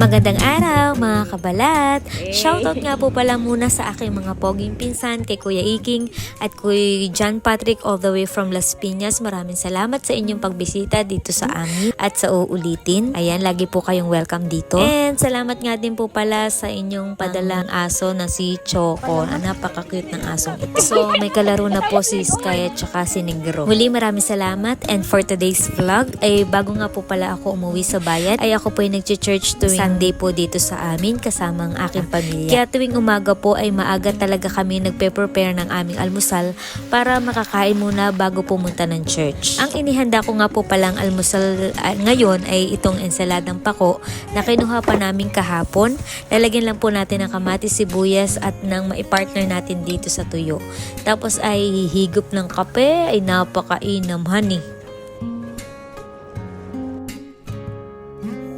Magandang araw mga kabalat! Shoutout nga po pala muna sa aking mga poging pinsan kay Kuya Iking at Kuya John Patrick all the way from Las Piñas. Maraming salamat sa inyong pagbisita dito sa amin at sa uulitin. Ayan, lagi po kayong welcome dito. And salamat nga din po pala sa inyong padalang aso na si Choco. Ah, Napaka-cute ng asong ito. So, may kalaro na po si Sky at saka si Negro. Muli maraming salamat and for today's vlog ay bago nga po pala ako umuwi sa bayan ay ako po ay nag-church tuwing Sunday po dito sa amin kasama ang aking pamilya. Kaya tuwing umaga po ay maaga talaga kami nagpe-prepare ng aming almusal para makakain muna bago pumunta ng church. Ang inihanda ko nga po palang almusal ah, ngayon ay itong ensaladang pako na kinuha pa namin kahapon. Lalagyan lang po natin ng kamatis, sibuyas at nang maipartner natin dito sa tuyo. Tapos ay higop ng kape ay napakainam honey.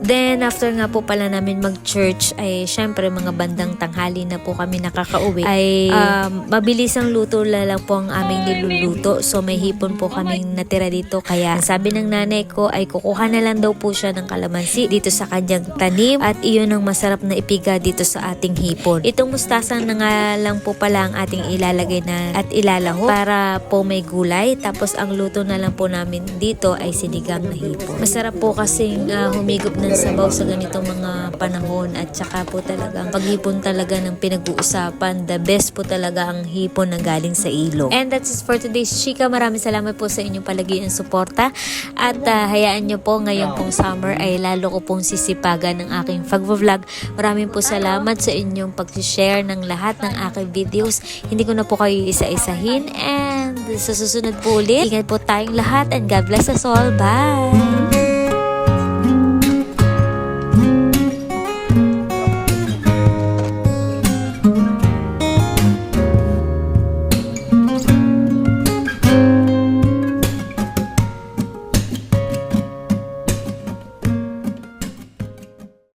Then, after nga po pala namin mag-church, ay syempre mga bandang tanghali na po kami nakakauwi, ay um, mabilis ang luto na lang po ang aming niluluto. So, may hipon po kaming natira dito. Kaya, sabi ng nanay ko ay kukuha na lang daw po siya ng kalamansi dito sa kanyang tanim at iyon ang masarap na ipiga dito sa ating hipon. Itong mustasa na nga lang po pala ang ating ilalagay na at ilalaho para po may gulay. Tapos, ang luto na lang po namin dito ay sinigang na hipon. Masarap po kasing ah, humigop ng sabaw sa ganitong mga panahon at saka po talaga ang paghipon talaga ng pinag-uusapan. The best po talaga ang hipon na galing sa ilog. And that's it for today's chika. Maraming salamat po sa inyong palagi ang suporta at ah, hayaan nyo po ngayong pong summer ay lalo ko pong sisipagan ng aking pag-vlog. Maraming po salamat sa inyong pag-share ng lahat ng aking videos. Hindi ko na po kayo isa-isahin and sa susunod po ulit, ingat po tayong lahat and God bless us all. Bye!